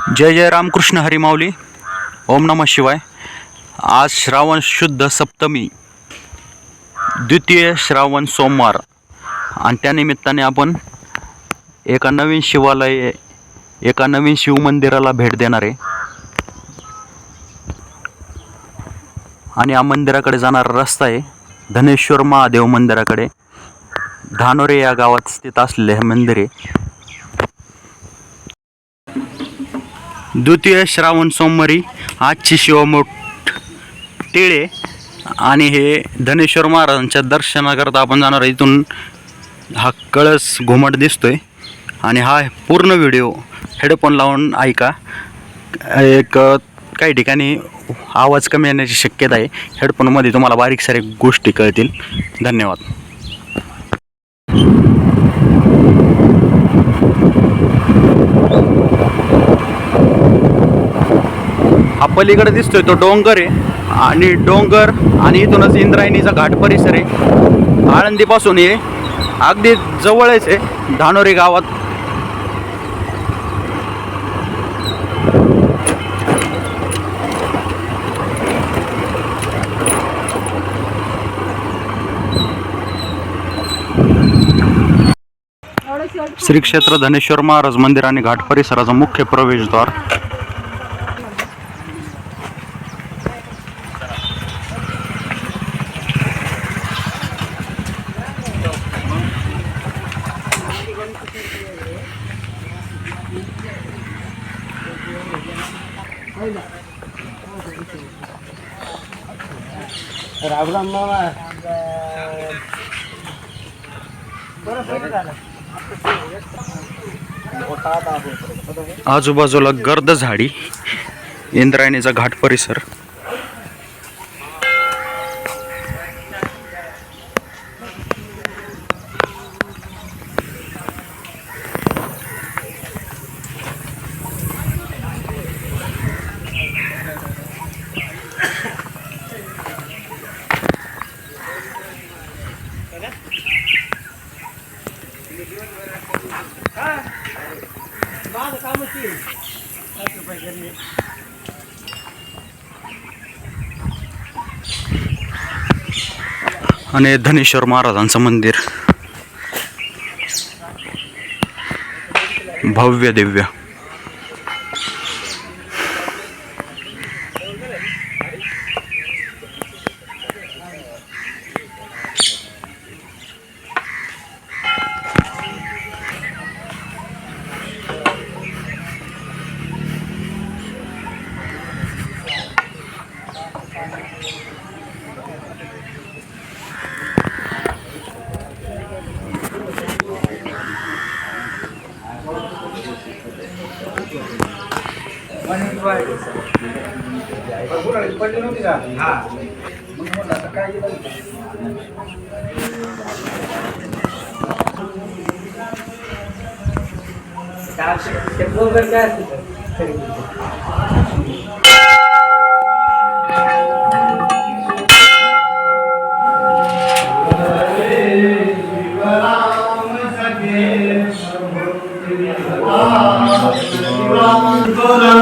जय जय रामकृष्ण हरीमाऊली. ओम नमः शिवाय. आज श्रावण शुद्ध सप्तमी. द्वितीय श्रावण सोमवार. आणि त्यानिमित्ताने आपण एका नवीन शिवालय एका नवीन शिवमंदिराला भेट देणार आहे. आणि या मंदिराकडे जाणारा रस्ता आहे धनेश्वर महादेव मंदिराकडे. धानोरे या गावात स्थित असलेले हे मंदिर आहे. द्वितीय श्रावण सोमवारी आजची शिवमोठ टिळे आणि हे धनेश्वर महाराजांच्या दर्शनाकरता आपण जाणार आहे. इथून हा कळस घुमट दिसतो आहे आणि हा पूर्ण व्हिडिओ हेडफोन लावून ऐका. एक काही ठिकाणी आवाज कमी येण्याची शक्यता आहे. हेडफोनमध्ये तुम्हाला बारीक सारीक गोष्टी कळतील. धन्यवाद. पलीकडे दिसतोय तो डोंगर आहे. आणि डोंगर आणि इथूनच इंद्रायणीचा घाट परिसर आहे. आळंदीपासून हे अगदी जवळच आहे धानोरी गावात. श्री क्षेत्र धनेश्वर महाराज मंदिर आणि घाट परिसराचा मुख्य प्रवेशद्वार. आजूबाजूला गर्द झाडी इंद्रायणीचा घाट परिसर. आणि धनेश्वर महाराजांचं मंदिर. भव्य दिव्य. पडली नव्हती का हा मग म्हटलं आता काय काय हरे विद्यां तुरमेवरं स्वयनदानन्दनमाङ्गलमञ्जयं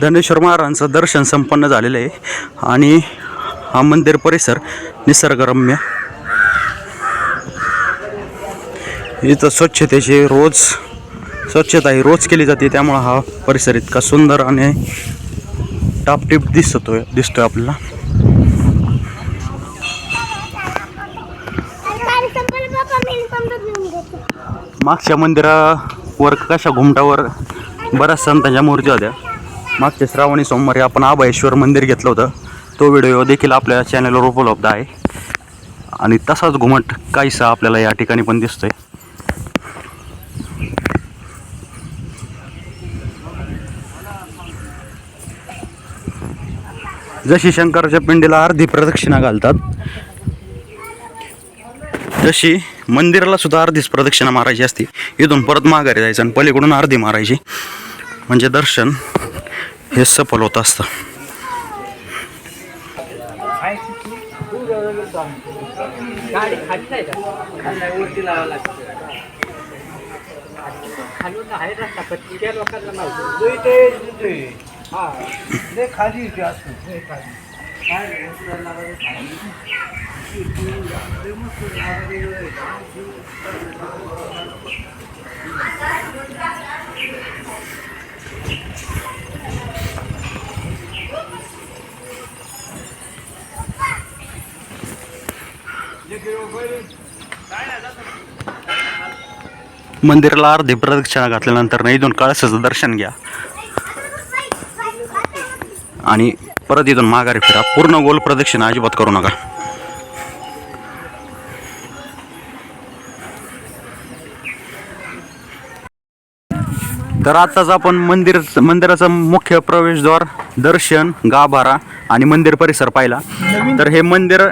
धनेश्वर महाराजांचं दर्शन संपन्न झालेलं आहे. आणि हा मंदिर परिसर निसर्गरम्य. इथं स्वच्छतेची रोज स्वच्छता ही रोज केली जाते. त्यामुळं हा परिसर इतका सुंदर आणि टापटीप दिसतोय दिसतोय आपल्याला. मागच्या मंदिरावर कशा घुमटावर बऱ्याच संतांच्या मूर्ती होत्या. मागच्या श्रावणी सोमवारी आपण आबायेश्वर मंदिर घेतलं होतं. तो व्हिडिओ देखील आपल्या चॅनलवर उपलब्ध आहे. आणि तसाच घुमट काहीसा आपल्याला या ठिकाणी पण दिसतोय. जशी शंकराच्या पिंडीला अर्धी प्रदक्षिणा घालतात तशी मंदिराला सुद्धा अर्धीच प्रदक्षिणा मारायची असते. इथून परत माघारी जायचं आणि पलीकडून अर्धी मारायची. म्हणजे दर्शन हे सफल होत असतं. लोकांना खाली मंदिराला अर्धी प्रदक्षिणा घातल्यानंतर नाही दोन कळसाचं दर्शन घ्या. आणि परत इथून माघारी फिरा. पूर्ण गोल प्रदक्षिणा अजिबात करू नका. तर आताच आपण मंदिर मंदिराचं मुख्य प्रवेशद्वार दर्शन गाभारा आणि मंदिर परिसर पाहिला. तर हे मंदिर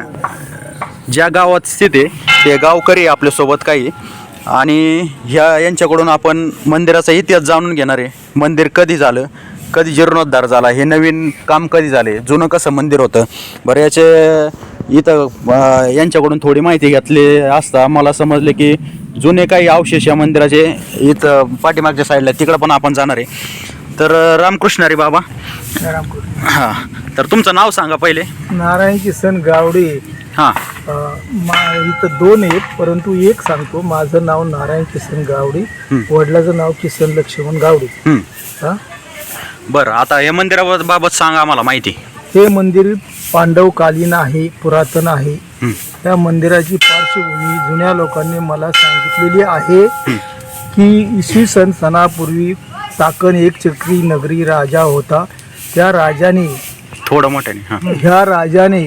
ज्या गावात स्थित आहे ते गावकरी आपल्यासोबत काही. आणि ह्या यांच्याकडून आपण मंदिराचा इतिहास जाणून घेणार आहे. मंदिर कधी झालं? कधी जीर्णोद्धार झाला हे नवीन काम कधी झाले? जुनं कसं मंदिर होतं? बरं याचे इथं यांच्याकडून थोडी माहिती घेतली असता मला समजले की जुने काही अवशेष या मंदिराचे इथं पाठीमागच्या साईडला तिकडं पण आपण जाणार आहे. तर रामकृष्ण हरी बाबा. हां तर तुमचं नाव सांगा पहिले. नारायण किसन गावडे. हां. इथं दोन आहेत परंतु एक सांगतो माझं नाव नारायण किसन गावडे. वडिलाचं नाव किसन लक्ष्मण गावडे. हं. बरं आता या मंदिराबाबत सांगा आम्हाला माहिती. हे मंदिर पांडवकालीन आहे पुरातन आहे. हं. त्या मंदिराची पार्श्वभूमी जुन्या लोकांनी मला सांगितलेली आहे की इसवी सन सणापूर्वी चाकण एक चक्री नगरी राजा होता. त्या राजाने थोडं मोठ्याने हां. ह्या राजाने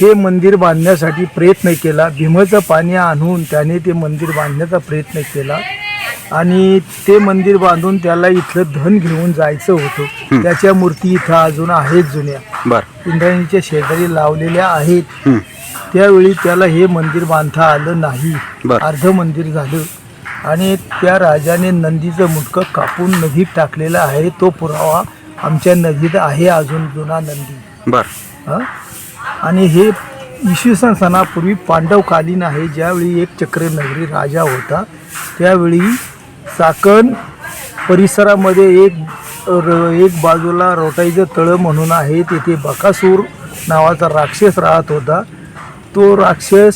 हे मंदिर बांधण्यासाठी प्रयत्न केला. भीमाचं पाणी आणून त्याने ते मंदिर बांधण्याचा प्रयत्न केला. आणि ते मंदिर बांधून त्याला इथलं धन घेऊन जायचं होतं. त्याच्या मूर्ती इथं अजून आहेत जुन्या. बरं. इंद्रायणीच्या शेजारी लावलेल्या आहेत. त्यावेळी त्याला हे मंदिर बांधता आलं नाही. बरं. अर्ध मंदिर झालं. आणि त्या राजाने नंदीचं मुटकं कापून नदीत टाकलेलं आहे. तो पुरावा आमच्या नदीत आहे अजून जुना नंदी. बरं? आणि हे इसवी सन सणापूर्वी पांडवकालीन आहे. ज्यावेळी एक चक्र नगरी राजा होता त्यावेळी चाकण परिसरामध्ये एक र- एक बाजूला रोटाईचं तळं म्हणून आहे. तिथे बकासूर नावाचा राक्षस राहत होता. तो राक्षस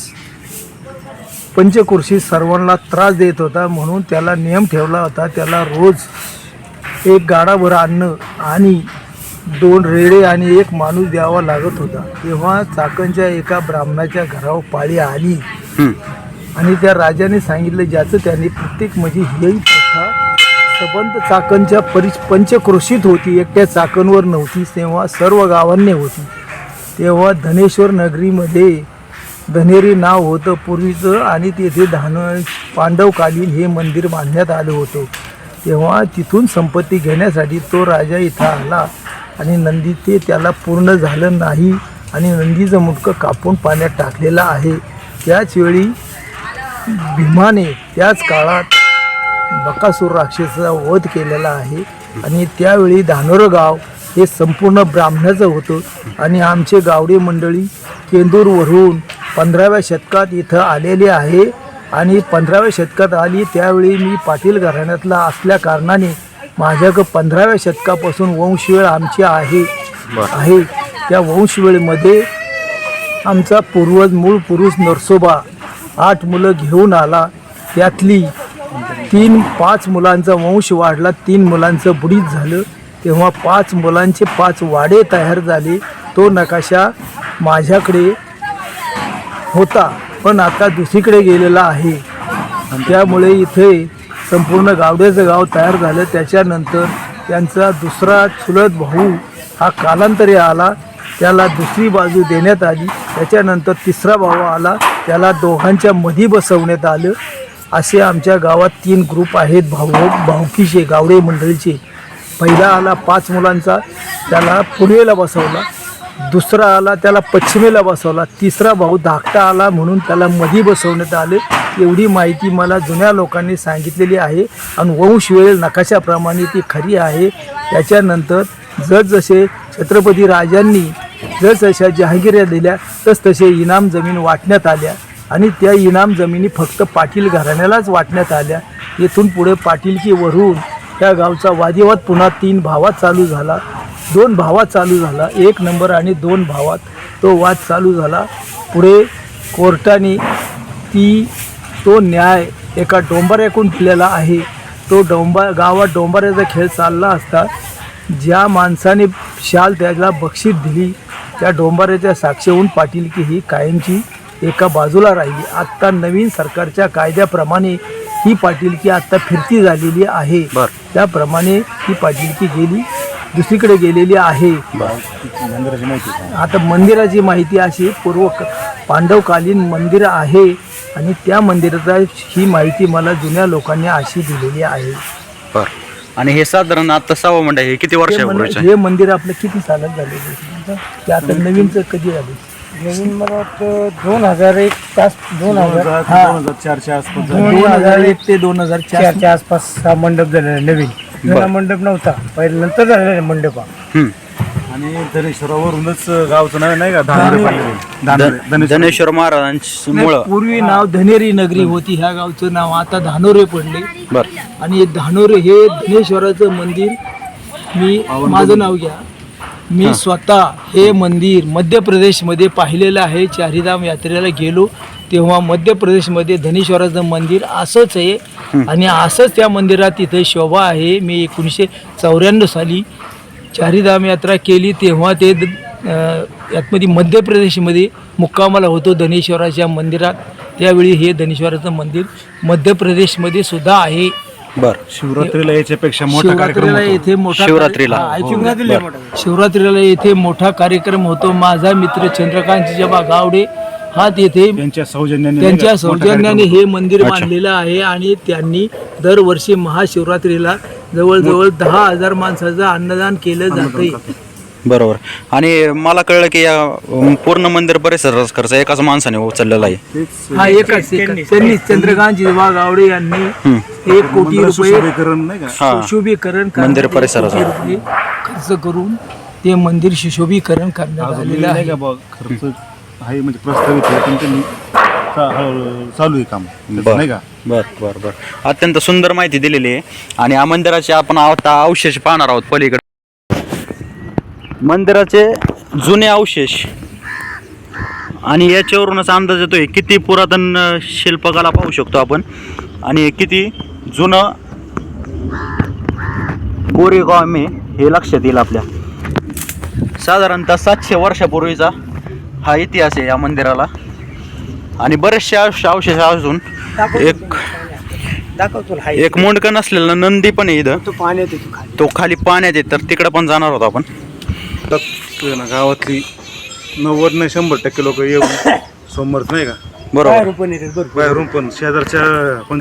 पंचकुर्शी सर्वांना त्रास देत होता म्हणून त्याला नियम ठेवला होता. त्याला रोज एक गाडाभर अन्न आणि दोन रेडे आणि एक माणूस द्यावा लागत होता. तेव्हा चाकणच्या एका ब्राह्मणाच्या घरावर पाळी आली. आणि त्या राजाने सांगितलं ज्याचं त्याने प्रत्येक म्हणजे ही प्रथा सबंध चाकणच्या परि पंचक्रोशीत होती. एकट्या चाकणवर नव्हती तेव्हा सर्व गावांनी होती. तेव्हा धनेश्वर नगरीमध्ये धनेरी नाव होतं. पूर्वीचं आणि तेथे धान पांडवकालीन हे मंदिर बांधण्यात आलं होतं. तेव्हा तिथून संपत्ती घेण्यासाठी तो राजा इथं आला आणि नंदी ते त्याला पूर्ण झालं नाही आणि नंदीचं मुटकं कापून पाण्यात टाकलेलं आहे. त्याचवेळी भीमाने त्याच काळात बकासूर राक्षसाचा वध केलेला आहे. आणि त्यावेळी धानोरं गाव हे संपूर्ण ब्राह्मणाचं होतं. आणि आमचे गावडे मंडळी केंदूरवरून पंधराव्या शतकात इथं आलेले आहे. आणि पंधराव्या शतकात आली त्यावेळी मी पाटील घराण्यातला असल्या कारणाने माझ्याकडं पंधराव्या शतकापासून वंशवेळ आमची आहे. आहे. त्या वंशवेळमध्ये आमचा पूर्वज मूळ पुरुष नरसोबा आठ मुलं घेऊन आला. त्यातली तीन पाच मुलांचा वंश वाढला. तीन मुलांचं बुडीत झालं. तेव्हा पाच मुलांचे पाच वाडे तयार झाले. तो नकाशा माझ्याकडे होता पण आता दुसरीकडे गेलेला आहे. त्यामुळे इथे संपूर्ण गावड्याचं गाव तयार झालं. त्याच्यानंतर त्यांचा दुसरा चुलत भाऊ हा कालांतरी आला. त्याला दुसरी बाजू देण्यात आली. त्याच्यानंतर तिसरा भाऊ आला. त्याला दोघांच्या मधी बसवण्यात आलं. असे आमच्या गावात तीन ग्रुप आहेत. भाऊ भाऊकीचे गावडे मंडळीचे. पहिला आला पाच मुलांचा. त्याला पूर्वेला बसवला. दुसरा आला त्याला पश्चिमेला बसवला. तिसरा भाऊ धाकटा आला म्हणून त्याला मधी बसवण्यात आले. एवढी माहिती मला जुन्या लोकांनी सांगितलेली आहे. आणि वंशवेळ नकाशाप्रमाणे ती खरी आहे. त्याच्यानंतर जसजसे छत्रपती राजांनी जसजशा जहागिऱ्या दिल्या तसतसे इनाम जमीन वाटण्यात आल्या आणि त्या इनाम जमिनी फक्त पाटील घराण्यालाच वाटण्यात आल्या. येथून पुढे पाटीलकी वरून त्या गावचा वादिवाद पुन्हा तीन भावात चालू झाला. दोन भावात चालू झाला एक नंबर आणि दोन भावात. तो वाद चालू झाला. पुढे कोर्टाने ती तो न्याय एका डोंबऱ्याकून दिलेला आहे. तो डोंबा गावात डोंबाऱ्याचा खेळ चालला असता ज्या माणसाने शाल त्याला बक्षीस दिली त्या डोंबाऱ्याच्या साक्षीहून पाटीलकी ही कायमची एका बाजूला राहिली. आत्ता नवीन सरकारच्या कायद्याप्रमाणे ही पाटीलकी आत्ता फिरती झालेली आहे. बर. त्याप्रमाणे ही पाटीलकी गेली दुसरीकडे गेलेली आहे. आता मंदिराची माहिती अशी पूर्व पांडवकालीन मंदिर आहे आणि त्या मंदिराचा ही माहिती मला जुन्या लोकांनी अशी दिलेली आहे. बर. आणि हे साधारण आता सव्वा मंडळ हे किती हे मंदिर- वर्षापूर्वीचं आहे? हे मंदिर आपलं किती सालात झालेलं ते आता नवीनच कधी झाले? नवीन मला वाटतं दोन हजार एक तास दोन हजार हा. चारच्या आसपास दोन हजार एक ते दोन हजार चार चारच्या आसपास हा मंडप झालेला नवीन. जुना मंडप नव्हता. पहिले नंतर झालेला मंडप हा. हम्म. आणि धनेश्वरावरूनच गावचं नाव नाही का? धानोरे पाटील. धानोरे ध- धनेश्वर महाराजांमुळं पूर्वी नाव धनेरी नगरी होती ह्या गावचं नाव. आता धानोरे पडले. बर. आणि धानोरे हे धनेश्वराचं मंदिर. मी माझं नाव घ्या. मी स्वतः हे मंदिर मध्य प्रदेशमध्ये पाहिलेलं आहे. चारीधाम यात्रेला गेलो. तेव्हा मध्य प्रदेशमध्ये धनेश्वराचं मंदिर असंच आहे. आणि असंच त्या मंदिरात इथे शोभा आहे. मी एकोणीसशे चौऱ्याण्णव साली चारीधाम यात्रा केली तेव्हा ते यातमध्ये मध्य प्रदेशमध्ये मुक्कामाला होतो धनेश्वराच्या मंदिरात. त्यावेळी हे धनेश्वराचं मंदिर मध्य प्रदेशमध्ये सुद्धा आहे. बर. शिवरात्रीला याच्यापेक्षा मोठा कार्यक्रम शिवरात्रीला होतो. येथे मोठा शिवरात्रीला. हा, ऐकून घ्या दिले मोठा. शिवरात्रीला येथे मोठा कार्यक्रम होतो. माझा मित्र चंद्रकांत जबा गावडे हा तेथे त्यांच्या सौजन्याने त्यांच्या मोठा सौजन्याने कार्यक्रम हे मंदिर बांधलेलं आहे आणि त्यांनी दरवर्षी महाशिवरात्रीला जवळजवळ दहा हजार माणसाचं अन्नदान केलं जाते बरोबर. आणि मला कळलं की या पूर्ण मंदिर परिसराचा खर्च एकाच माणसाने उचललेला आहे. तेच हा एकच एकच. त्यांनी चंद्रकांत जिवा गावडे यांनी एक कोटी रुपये सुशोभीकरण नाही का? हा. सुशोभीकरण मंदिर परिसराचं. कोटी रुपये खर्च करून ते मंदिर सुशोभीकरण करण्यात अजून आलेलं नाही आहे. का बा खर्च? आहे म्हणजे प्रस्तावित आहे पण त्यांनी हळूहळू चालू आहे काम. त्याचं, बर. नाही का? बर बर बर. अत्यंत सुंदर माहिती दिलेली आहे. आणि या मंदिराचे आपण आता अवशेष पाहणार आहोत पलीकडे. मंदिराचे जुने अवशेष. आणि याच्यावरूनच अंदाज येतोय किती पुरातन अ, शिल्पकला पाहू शकतो आपण. आणि किती जुनं कोरेगाव आहे हे लक्षात येईल आपल्या. साधारणतः सातशे वर्षापूर्वीचा हा इतिहास आहे या मंदिराला. आणि बरेचसे अवश- अवशेष अजून एक एक मुंडकं नसलेला नंदी पण आहे इथं. तो पाण्यात येतो खाली. तो खाली पाण्यात आहे तर तिकडं पण जाणार होतो आपण. ना गावातली नव्वद नाही शंभर टक्के लोक येऊन समोरच नाही का? बरोबर. बाहेरून पण शेजारच्या पण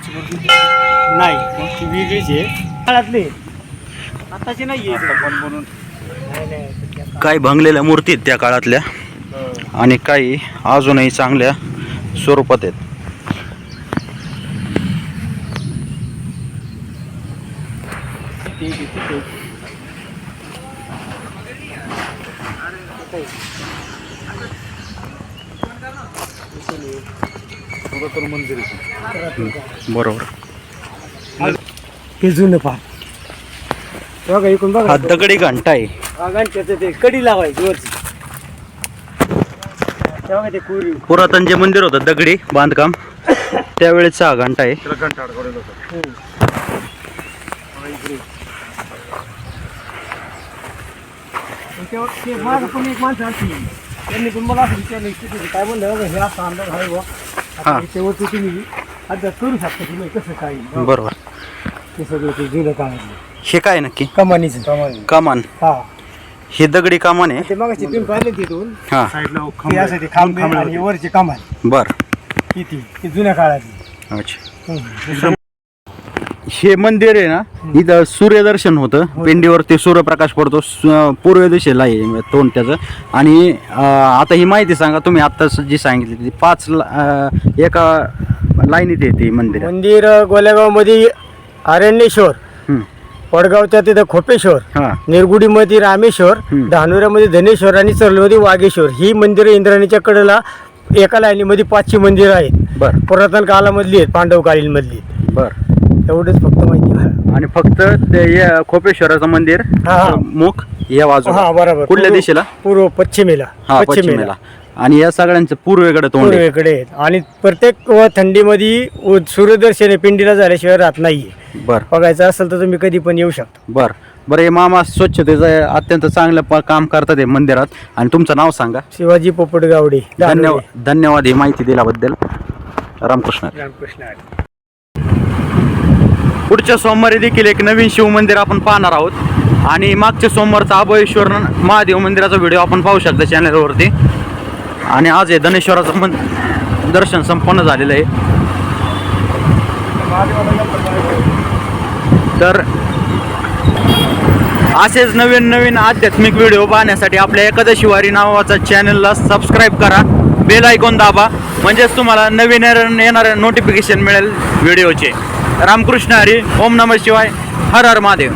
पण येत नाही ती वेगळीच आहे. काळातले आताची नाही आहे नाही काही भंगलेल्या मूर्ती आहेत त्या काळातल्या. आणि काही अजूनही चांगल्या स्वरूपात आहेत मंदिर आहे. बरोबर. हे जुनं फार बघा इकडून बघा. हा दगडी घंटा आहे. हा गणपतीचं ते कडी लावायची वरची ते बघा ते कुरी. पुरातन जे मंदिर होतं दगडी बांधकाम त्यावेळेचा हा घंटा आहे. त्याला घंटा अडकवलेलं होतं. तेव्हा ते मागं पण एक माणसं असतील त्यांनी पण मला असं विचारलं की तिथे काय म्हणलं? बघा, हे असं अंदाज आहे हा. तुम्ही. अभ्यास करू शकता तुम्ही कसं काय बरोबर. ते सगळं ते जुनं काढलं हे काय नक्की? कमानीचं. कमान. हा. हे दगडी कमान आहे? ते मगाशी तिथून? हा. साईडला ते खांब असं ते खांबे आणि वरची कमान. बर. किती ती जुन्या काळातली. अच्छा. हम्म. हे मंदिर आहे ना इथं सूर्यदर्शन होतं. पिंडीवरती सूर्यप्रकाश पडतो सु- पूर्व दिशेला आहे तोंड त्याचं. आणि अं, आता ही माहिती सांगा तुम्ही आता जी सांगितली ती पाच ला- अं, एका लाईनीत येते मंदिर. मंदिर गोलेगावमध्ये अरण्येश्वर वडगावच्या तिथं खोपेश्वर निरगुडीमध्ये रामेश्वर. धानुऱ्यामध्ये धनेश्वर आणि चरलोमध्ये वागेश्वर. ही मंदिरं इंद्राणीच्या कडेला एका लाईनीमध्ये पाचशे मंदिरं आहेत. बर. पुरातन काळामधली आहेत पांडवकालीन मधली बर. एवढंच फक्त माहिती आहे. आणि फक्त ते खोपेश्वराचं मंदिर. मुख या बाजूला. हा बरोबर. कुठल्या दिशेला? पूर्व पश्चिमेला. पश्चिमेला. आणि या सगळ्यांचं पूर्वेकडे तोंड आहे. पूर्वेकडे आहेत. आणि प्रत्येक व थंडीमध्ये उ- सूर्यदर्शन हे पिंडीला झाल्याशिवाय राहत नाहीये. बर. बघायचं असेल तर तुम्ही कधी पण येऊ शकता. बर. बरं हे मामा स्वच्छतेचं अत्यंत चांगलं प- काम करतात हे मंदिरात. आणि तुमचं नाव सांगा. शिवाजी पोपट गावडे धन्यवाद धन्यवाद ही माहिती दिल्याबद्दल. रामकृष्ण. रामकृष्ण. पुढच्या सोमवारी देखील एक नवीन शिव मंदिर आपण पाहणार आहोत. आणि मागच्या सोमवारचा अभयेश्वर महादेव मंदिराचा व्हिडिओ आपण पाहू शकता चॅनलवरती आणि आज हे धनेश्वराचं मन दर्शन संपन्न झालेलं आहे. तर असेच नवीन नवीन आध्यात्मिक व्हिडिओ पाहण्यासाठी आपल्या एखाद्या शिवारी नावाचा चॅनलला सबस्क्राईब करा. बेल ऐकून दाबा. म्हणजेच तुम्हाला नवीन येणारे नोटिफिकेशन मिळेल व्हिडिओचे. रामकृष्ण हरी. ओम नम शिवाय. हर हर महादेव.